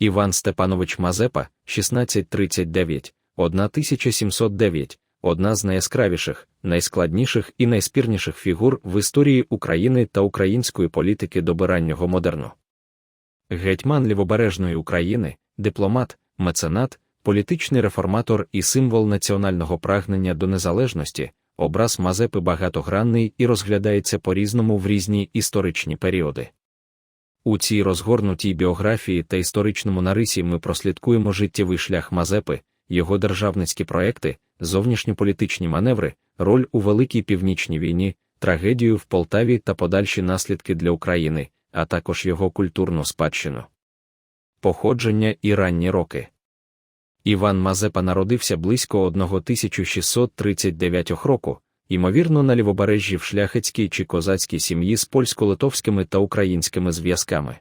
Іван Степанович Мазепа, 1639, 1709, одна з найяскравіших, найскладніших і найспірніших фігур в історії України та української політики до раннього модерну. Гетьман лівобережної України, дипломат, меценат, політичний реформатор і символ національного прагнення до незалежності, образ Мазепи багатогранний і розглядається по-різному в різні історичні періоди. У цій розгорнутій біографії та історичному нарисі ми прослідкуємо життєвий шлях Мазепи, його державницькі проекти, зовнішньополітичні маневри, роль у Великій Північній війні, трагедію в Полтаві та подальші наслідки для України, а також його культурну спадщину. Походження і ранні роки. Іван Мазепа народився близько 1639 року, ймовірно, на лівобережжі в шляхетській чи козацькій сім'ї з польсько-литовськими та українськими зв'язками.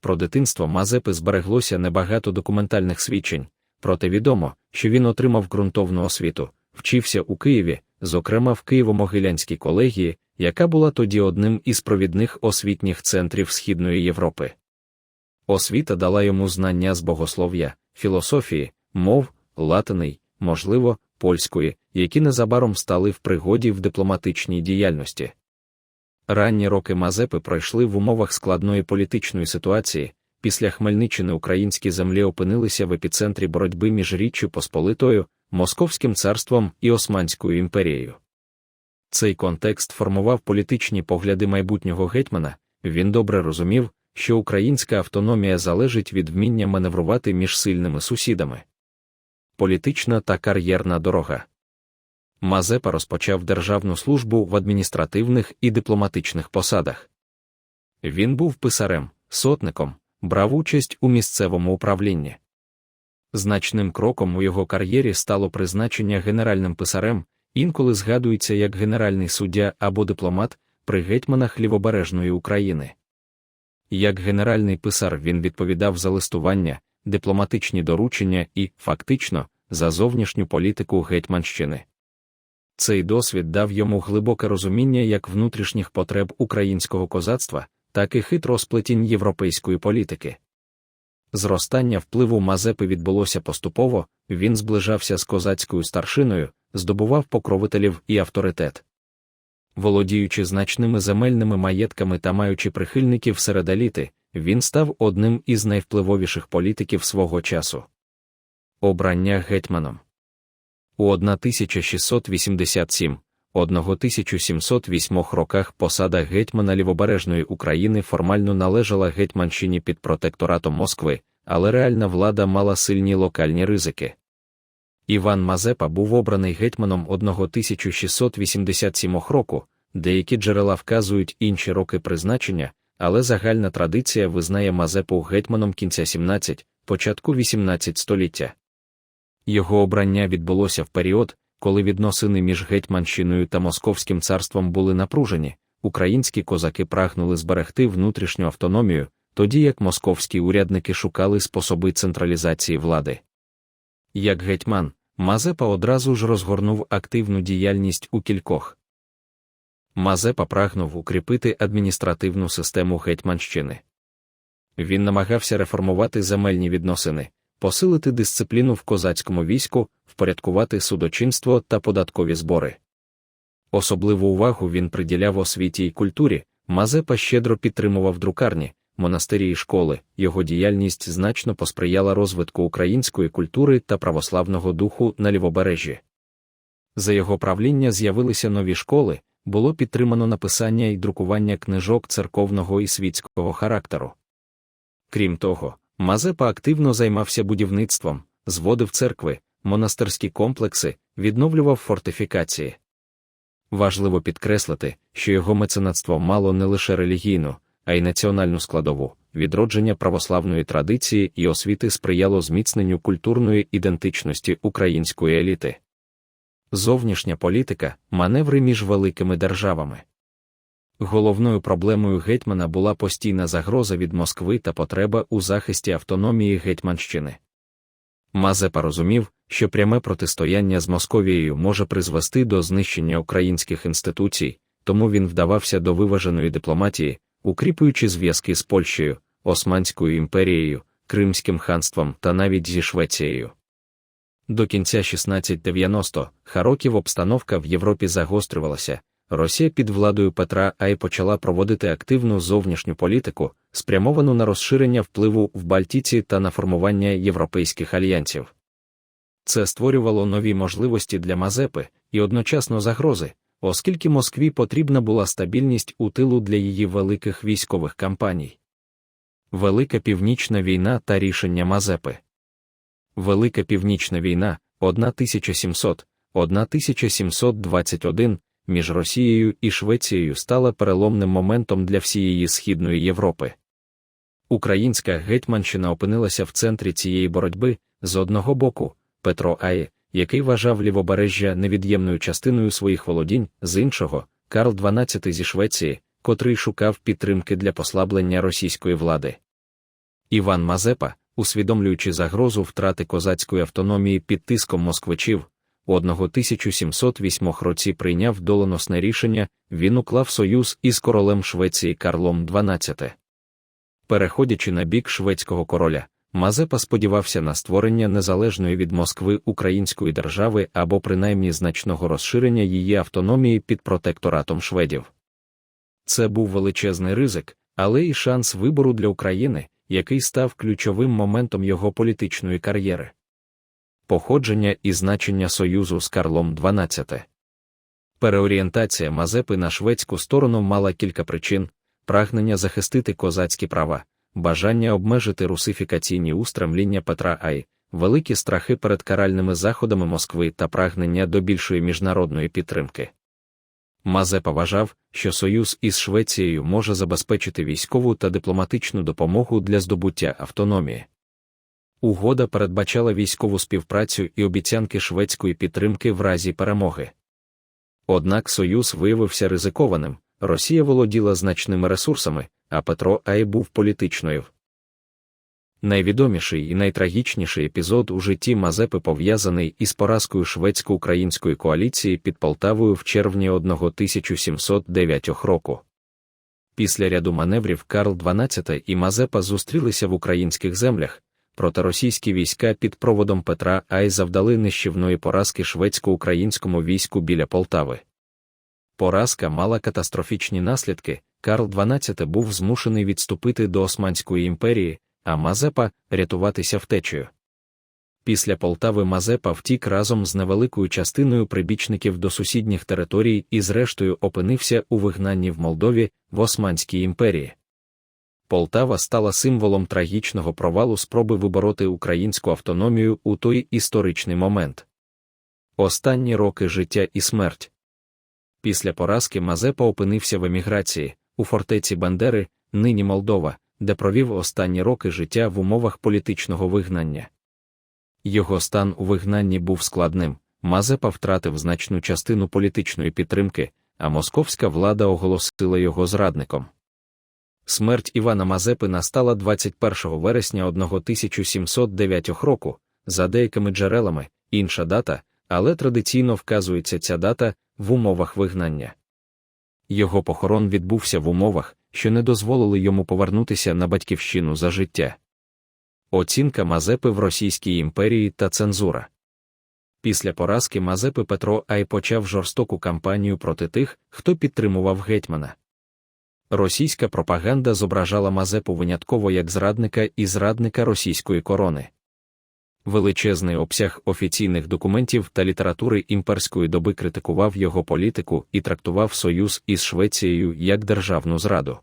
Про дитинство Мазепи збереглося небагато документальних свідчень, проте відомо, що він отримав ґрунтовну освіту, вчився у Києві, зокрема в Києво-Могилянській колегії, яка була тоді одним із провідних освітніх центрів Східної Європи. Освіта дала йому знання з богослов'я, філософії, мов, латини, можливо, польської, які незабаром стали в пригоді в дипломатичній діяльності. Ранні роки Мазепи пройшли в умовах складної політичної ситуації. Після Хмельниччини українські землі опинилися в епіцентрі боротьби між Річчю Посполитою, Московським царством і Османською імперією. Цей контекст формував політичні погляди майбутнього гетьмана, він добре розумів, що українська автономія залежить від вміння маневрувати між сильними сусідами. Політична та кар'єрна дорога. Мазепа розпочав державну службу в адміністративних і дипломатичних посадах. Він був писарем, сотником, брав участь у місцевому управлінні. Значним кроком у його кар'єрі стало призначення генеральним писарем, інколи згадується як генеральний суддя або дипломат при гетьманах Лівобережної України. Як генеральний писар він відповідав за листування, дипломатичні доручення і, фактично, за зовнішню політику Гетьманщини. Цей досвід дав йому глибоке розуміння як внутрішніх потреб українського козацтва, так і хитро сплетінь європейської політики. Зростання впливу Мазепи відбулося поступово, він зближався з козацькою старшиною, здобував покровителів і авторитет. Володіючи значними земельними маєтками та маючи прихильників серед еліти, він став одним із найвпливовіших політиків свого часу. Обрання гетьманом у 1687 1708 роках посада гетьмана Лівобережної України формально належала Гетьманщині під протекторатом Москви, але реальна влада мала сильні локальні ризики. Іван Мазепа був обраний гетьманом 1687 року, деякі джерела вказують інші роки призначення, але загальна традиція визнає Мазепу гетьманом кінця 17, початку 18 століття. Його обрання відбулося в період, коли відносини між Гетьманщиною та Московським царством були напружені, українські козаки прагнули зберегти внутрішню автономію, тоді як московські урядники шукали способи централізації влади. Як гетьман, Мазепа одразу ж розгорнув активну діяльність у кількох. Мазепа прагнув укріпити адміністративну систему Гетьманщини. Він намагався реформувати земельні відносини, посилити дисципліну в козацькому війську, впорядкувати судочинство та податкові збори. Особливу увагу він приділяв освіті й культурі, Мазепа щедро підтримував друкарні, монастирі і школи, його діяльність значно посприяла розвитку української культури та православного духу на лівобережжі. За його правління з'явилися нові школи, було підтримано написання і друкування книжок церковного і світського характеру. Крім того, Мазепа активно займався будівництвом, зводив церкви, монастирські комплекси, відновлював фортифікації. Важливо підкреслити, що його меценатство мало не лише релігійну, а й національну складову, відродження православної традиції і освіти сприяло зміцненню культурної ідентичності української еліти. Зовнішня політика маневри між великими державами. Головною проблемою гетьмана була постійна загроза від Москви та потреба у захисті автономії Гетьманщини. Мазепа розумів, що пряме протистояння з Московією може призвести до знищення українських інституцій, тому він вдавався до виваженої дипломатії, укріплюючи зв'язки з Польщею, Османською імперією, Кримським ханством та навіть зі Швецією. До кінця 1690 Хароків обстановка в Європі загострювалася. Росія під владою Петра Ай почала проводити активну зовнішню політику, спрямовану на розширення впливу в Балтіці та на формування європейських альянсів. Це створювало нові можливості для Мазепи і одночасно загрози, оскільки Москві потрібна була стабільність у тилу для її великих військових кампаній. Велика Північна війна та рішення Мазепи. Велика Північна війна 1700 1721 між Росією і Швецією стала переломним моментом для всієї Східної Європи. Українська гетьманщина опинилася в центрі цієї боротьби з одного боку, Петро Ає, який вважав лівобережжя невід'ємною частиною своїх володінь, з іншого, Карл XII зі Швеції, котрий шукав підтримки для послаблення російської влади. Іван Мазепа, усвідомлюючи загрозу втрати козацької автономії під тиском москвичів, у 1708 році прийняв доленосне рішення, він уклав союз із королем Швеції Карлом XII. Переходячи на бік шведського короля, Мазепа сподівався на створення незалежної від Москви української держави або принаймні значного розширення її автономії під протекторатом шведів. Це був величезний ризик, але і шанс вибору для України, який став ключовим моментом його політичної кар'єри. Походження і значення союзу з Карлом XII. Переорієнтація Мазепи на шведську сторону мала кілька причин: прагнення захистити козацькі права, бажання обмежити русифікаційні устремління Петра Ай, великі страхи перед каральними заходами Москви та прагнення до більшої міжнародної підтримки. Мазепа вважав, що союз із Швецією може забезпечити військову та дипломатичну допомогу для здобуття автономії. Угода передбачала військову співпрацю і обіцянки шведської підтримки в разі перемоги. Однак Союз виявився ризикованим, Росія володіла значними ресурсами, а Петро Ай був політичною. Найвідоміший і найтрагічніший епізод у житті Мазепи пов'язаний із поразкою шведсько-української коаліції під Полтавою в червні 1709 року. Після ряду маневрів Карл XII і Мазепа зустрілися в українських землях, проте російські війська під проводом Петра Ай завдали нищівної поразки шведсько-українському війську біля Полтави. Поразка мала катастрофічні наслідки. Карл XII був змушений відступити до Османської імперії, а Мазепа рятуватися втечею. Після Полтави Мазепа втік разом з невеликою частиною прибічників до сусідніх територій і, зрештою, опинився у вигнанні в Молдові в Османській імперії. Полтава стала символом трагічного провалу спроби вибороти українську автономію у той історичний момент. Останні роки життя і смерть. Після поразки Мазепа опинився в еміграції у фортеці Бандери, нині Молдова, де провів останні роки життя в умовах політичного вигнання. Його стан у вигнанні був складним. Мазепа втратив значну частину політичної підтримки, а московська влада оголосила його зрадником. Смерть Івана Мазепи настала 21 вересня 1709 року, за деякими джерелами, інша дата, але традиційно вказується ця дата в умовах вигнання. Його похорон відбувся в умовах, що не дозволили йому повернутися на батьківщину за життя. Оцінка Мазепи в Російській імперії та цензура. Після поразки Мазепи Петро Ай почав жорстоку кампанію проти тих, хто підтримував гетьмана. Російська пропаганда зображала Мазепу винятково як зрадника і зрадника російської корони. Величезний обсяг офіційних документів та літератури імперської доби критикував його політику і трактував союз із Швецією як державну зраду.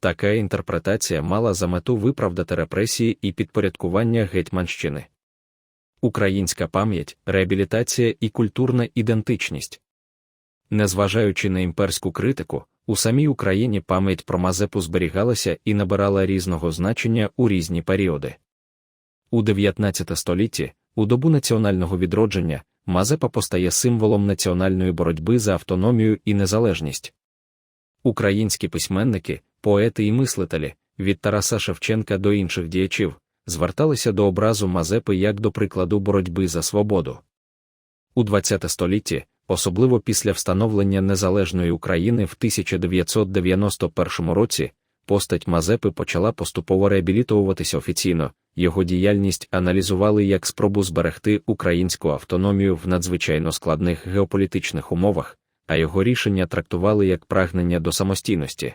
Така інтерпретація мала за мету виправдати репресії і підпорядкування Гетьманщини. Українська пам'ять, реабілітація і культурна ідентичність. Незважаючи на імперську критику, у самій Україні пам'ять про Мазепу зберігалася і набирала різного значення у різні періоди. У 19 столітті, у добу національного відродження, Мазепа постає символом національної боротьби за автономію і незалежність. Українські письменники, поети і мислителі, від Тараса Шевченка до інших діячів, зверталися до образу Мазепи як до прикладу боротьби за свободу. У ХХ столітті, особливо після встановлення незалежної України в 1991 році, постать Мазепи почала поступово реабілітовуватися офіційно, його діяльність аналізували як спробу зберегти українську автономію в надзвичайно складних геополітичних умовах, а його рішення трактували як прагнення до самостійності.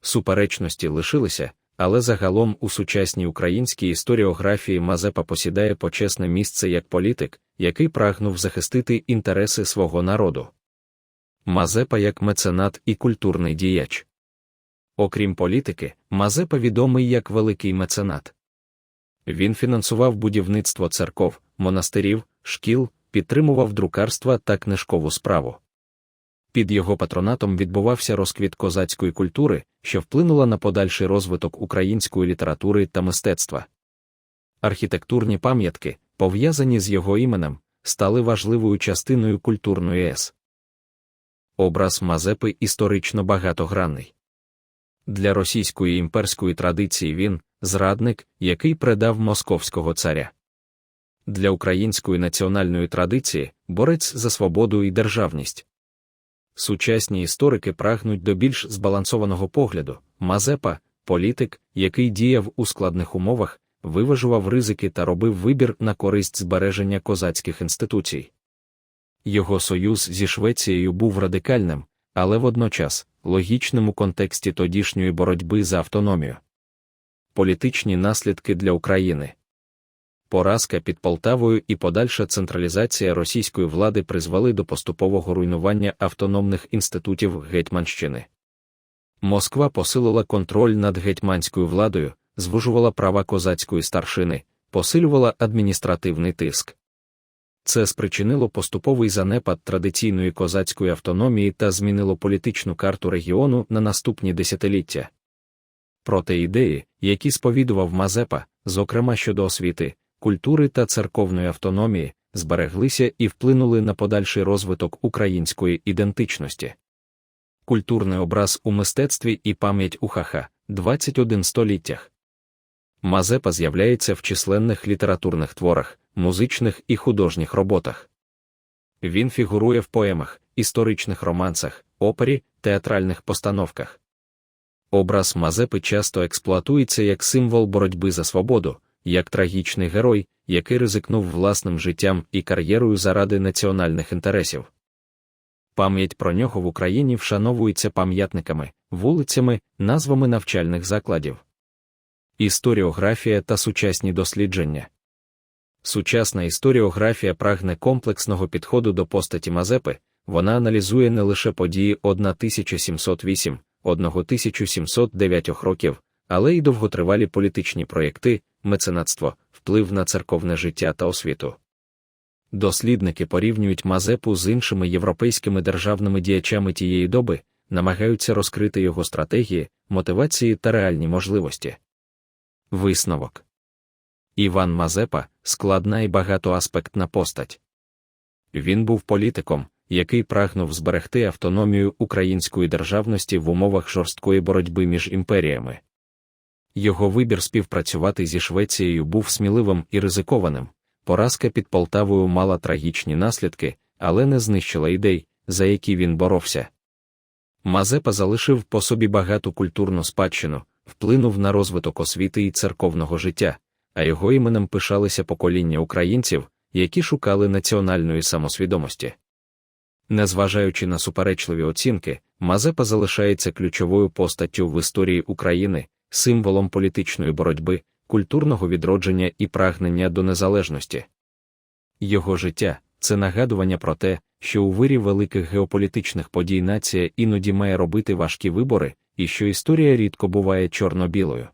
Суперечності лишилися, але загалом у сучасній українській історіографії Мазепа посідає почесне місце як політик, який прагнув захистити інтереси свого народу. Мазепа як меценат і культурний діяч. Окрім політики, Мазепа відомий як великий меценат. Він фінансував будівництво церков, монастирів, шкіл, підтримував друкарства та книжкову справу. Під його патронатом відбувався розквіт козацької культури, що вплинула на подальший розвиток української літератури та мистецтва. Архітектурні пам'ятки, пов'язані з його іменем, стали важливою частиною культурної ес. Образ Мазепи історично багатогранний. Для російської імперської традиції він зрадник, який предав московського царя. Для української національної традиції борець за свободу і державність. Сучасні історики прагнуть до більш збалансованого погляду. Мазепа, політик, який діяв у складних умовах, виважував ризики та робив вибір на користь збереження козацьких інституцій. Його союз зі Швецією був радикальним, але водночас логічним у контексті тодішньої боротьби за автономію. Політичні наслідки для України Поразка під Полтавою і подальша централізація російської влади призвели до поступового руйнування автономних інститутів Гетьманщини. Москва посилила контроль над гетьманською владою, звужувала права козацької старшини, посилювала адміністративний тиск. Це спричинило поступовий занепад традиційної козацької автономії та змінило політичну карту регіону на наступні десятиліття. Проте ідеї, які сповідував Мазепа, зокрема щодо освіти, культури та церковної автономії, збереглися і вплинули на подальший розвиток української ідентичності. Культурний образ у мистецтві і пам'ять у хаха 21 століттях. Мазепа з'являється в численних літературних творах, музичних і художніх роботах. Він фігурує в поемах, історичних романсах, опері, театральних постановках. Образ Мазепи часто експлуатується як символ боротьби за свободу, як трагічний герой, який ризикнув власним життям і кар'єрою заради національних інтересів. Пам'ять про нього в Україні вшановується пам'ятниками, вулицями, назвами навчальних закладів. Історіографія та сучасні дослідження. Сучасна історіографія прагне комплексного підходу до постаті Мазепи, вона аналізує не лише події 1708, 1709 років, але й довготривалі політичні проєкти, меценатство, вплив на церковне життя та освіту. Дослідники порівнюють Мазепу з іншими європейськими державними діячами тієї доби, намагаються розкрити його стратегії, мотивації та реальні можливості. Висновок Іван Мазепа складна і багатоаспектна постать. Він був політиком, який прагнув зберегти автономію української державності в умовах жорсткої боротьби між імперіями. Його вибір співпрацювати зі Швецією був сміливим і ризикованим. Поразка під Полтавою мала трагічні наслідки, але не знищила ідей, за які він боровся. Мазепа залишив по собі багату культурну спадщину, вплинув на розвиток освіти і церковного життя, а його іменем пишалися покоління українців, які шукали національної самосвідомості. Незважаючи на суперечливі оцінки, Мазепа залишається ключовою постаттю в історії України, символом політичної боротьби, культурного відродження і прагнення до незалежності. Його життя це нагадування про те, що у вирі великих геополітичних подій нація іноді має робити важкі вибори, і що історія рідко буває чорно-білою.